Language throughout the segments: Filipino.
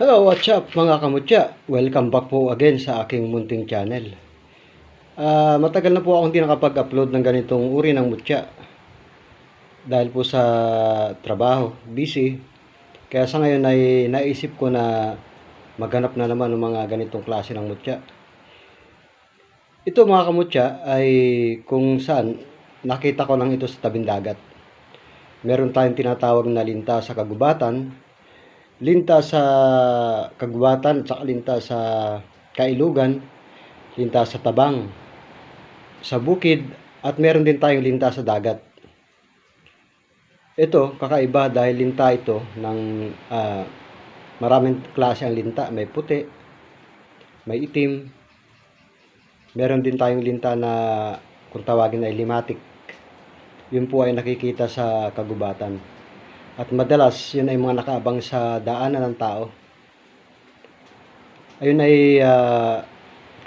Hello, what's up mga kamutya? Welcome back po again sa aking munting channel. Ah, matagal na po akong hindi nakapag-upload ng ganitong uri ng mutya. Dahil po sa trabaho, busy. Kaya sa ngayon ay naisip ko na maghanap na naman ng mga ganitong klase ng mutya. Ito mga kamutya ay kung saan nakita ko lang ito sa tabing dagat. Meron tayong tinatawag na linta sa kagubatan, linta sa kagubatan, at saka linta sa kailugan, linta sa tabang, sa bukid, at meron din tayong linta sa dagat. Ito, kakaiba dahil linta ito ng ah, maraming klase ang linta. May puti, may itim, meron din tayong linta na kung tawagin ay limatic. Yun po ay nakikita sa kagubatan. At madalas, yun ay mga nakaabang sa daanan ng tao. Ayun ay ah,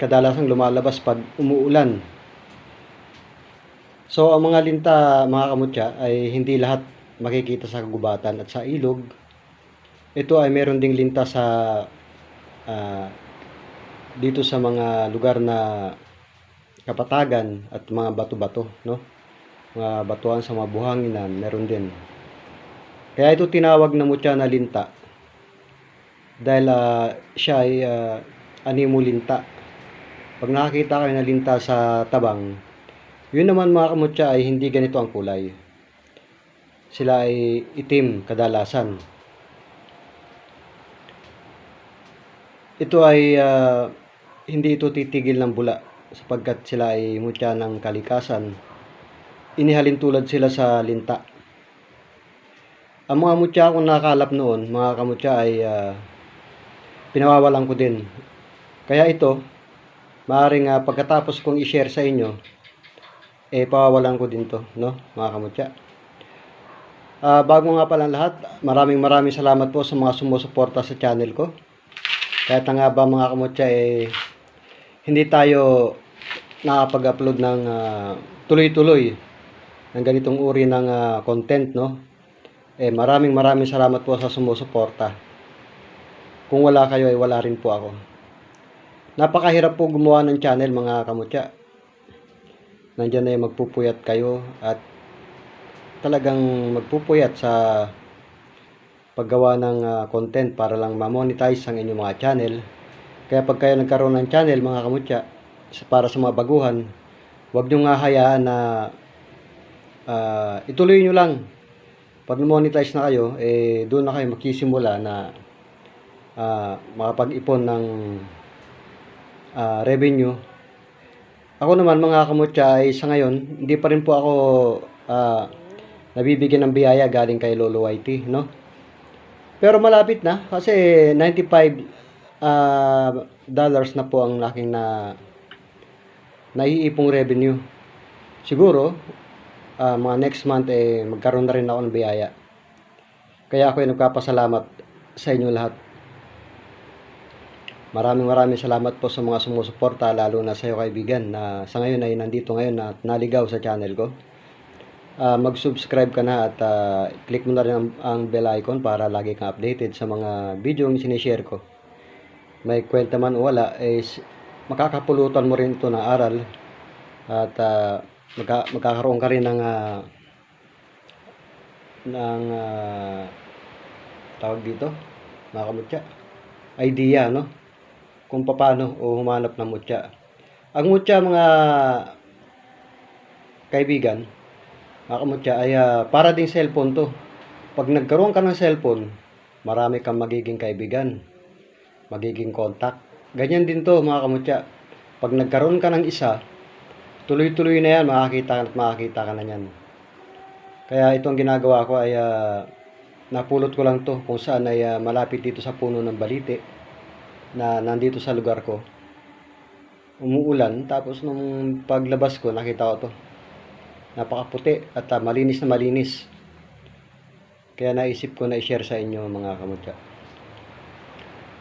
kadalasang lumalabas pag umuulan. So, ang mga linta, mga kamutya, ay hindi lahat makikita sa kagubatan at sa ilog. Ito ay meron ding linta sa ah, dito sa mga lugar na kapatagan at mga bato-bato, no? Mga batuan sa mga buhanginan, meron din. Kaya ito tinawag na mutya na linta. Dahil ah, siya ay ah, animo linta. Pag nakakita kayo na linta sa tabang, yun naman mga kamutya ay hindi ganito ang kulay. Sila ay itim kadalasan. Ito ay ah, hindi ito titigil ng bula sapagkat sila ay mutya ng kalikasan. Inihalin tulad sila sa linta. Ang mga mutya akong nakalap noon, mga kamutya ay ah, pinawawalan ko din. Kaya ito, maaaring ah, pagkatapos kong i-share sa inyo, eh pawawalan ko din to, no, mga kamutya. Ah, bago nga pala lahat, maraming maraming salamat po sa mga sumusuporta sa channel ko. Kahit nga ba mga kamutya eh, hindi tayo nakapag-upload ng ah, tuloy-tuloy ng ganitong uri ng ah, content, no? Eh, maraming maraming salamat po sa sumusuporta. Kung wala kayo, ay wala rin po ako. Napakahirap po gumawa ng channel, mga kamutya. Nandyan na yung magpupuyat kayo at talagang magpupuyat sa paggawa ng ah, content para lang ma-monetize ang inyong mga channel. Kaya pag kayo nagkaroon ng channel, mga kamutya, para sa mga baguhan, huwag nyo nga hayaan na ah, ituloy nyo lang. Pag monetize na kayo, eh, doon na kayo makisimula na ah, makapag-ipon ng ah, revenue. Ako naman mga kamutya ay sa ngayon, hindi pa rin po ako ah, nabibigyan ng biyaya galing kay Lolo YT, no? Pero malapit na kasi 95 ah, dollars na po ang aking na naiipong revenue. Siguro, ah, mga next month eh magkaroon na rin ako ng biyaya. Kaya ako ay nagpapasalamat sa inyo lahat. Maraming maraming salamat po sa mga sumusuporta lalo na sa iyo kaibigan na sa ngayon ay nandito ngayon at naligaw sa channel ko. Ah, mag-subscribe ka na at ah, click mo na rin ang, ang bell icon para lagi kang updated sa mga video yung sinishare ko. May kwenta man o wala, is makakapulutan mo rin ito ng aral at ah, magka- magkakaroon ka rin ng ah, ng ah, tawag dito, mga kamutya, idea, no? Kung paano o humanap ng mutya. Ang mutya, mga kaibigan, mga kamutya, ay ah, para ding cellphone to. Pag nagkaroon ka ng cellphone, marami kang magiging kaibigan, magiging contact. Ganyan din to, mga kamutya. Pag nagkaroon ka ng isa, tuloy-tuloy na yan, makakita at makakita ka na yan. Kaya itong ginagawa ko ay ah, napulot ko lang to kung saan ay ah, malapit dito sa puno ng balite na nandito sa lugar ko. Umuulan, tapos nung paglabas ko, nakita ko to. Napakaputi at ah, malinis na malinis. Kaya naisip ko na i-share sa inyo mga kamutya.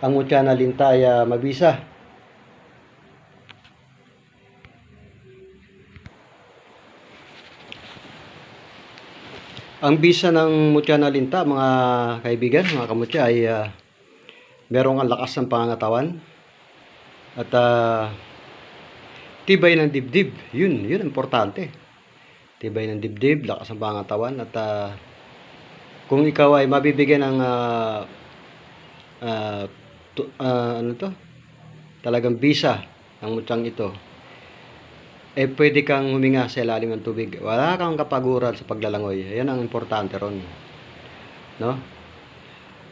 Ang mutya na linta ay ah, mabisa. Ang bisa ng mutya na linta, mga kaibigan, mga kamutya, ay ah, merong ang lakas ng pangangatawan at ah, tibay ng dibdib. Yun, yun importante. Tibay ng dibdib, lakas ng pangangatawan at ah, kung ikaw ay mabibigyan ng ah, ah, tu- ah, ano to? Talagang bisa ng mutyang ito. Eh pwede kang huminga sa ilalim ng tubig. Wala kang kapaguran sa paglalangoy. Yan ang importante ron. No?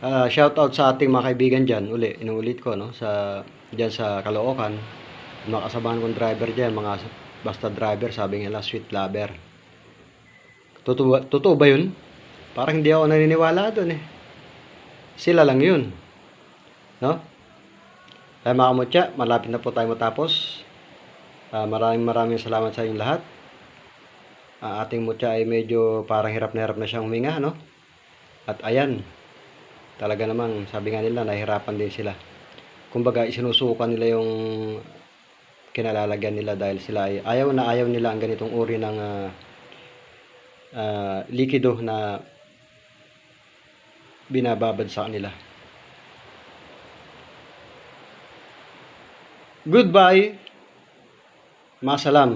Ah, shout out sa ating mga kaibigan diyan. Uli, inuulit ko no sa diyan sa Caloocan. Mga kasamahan kong driver diyan, mga basta driver, sabi nila sweet lover. Totoo, totoo ba 'yun? Parang hindi ako naniniwala doon eh. Sila lang 'yun. No? Kaya mga kamutya, malapit na po tayo matapos. Ah, maraming maraming salamat sa inyong lahat. Ang ating mutya ay medyo parang hirap na hirap na siyang huminga, no? At ayan, talaga namang sabi nga nila, nahihirapan din sila. Kumbaga, isinusukan nila yung kinalalagyan nila dahil sila ay ayaw na ayaw nila ang ganitong uri ng ah, ah, likido na binababad sa kanila. Goodbye. মাসালাম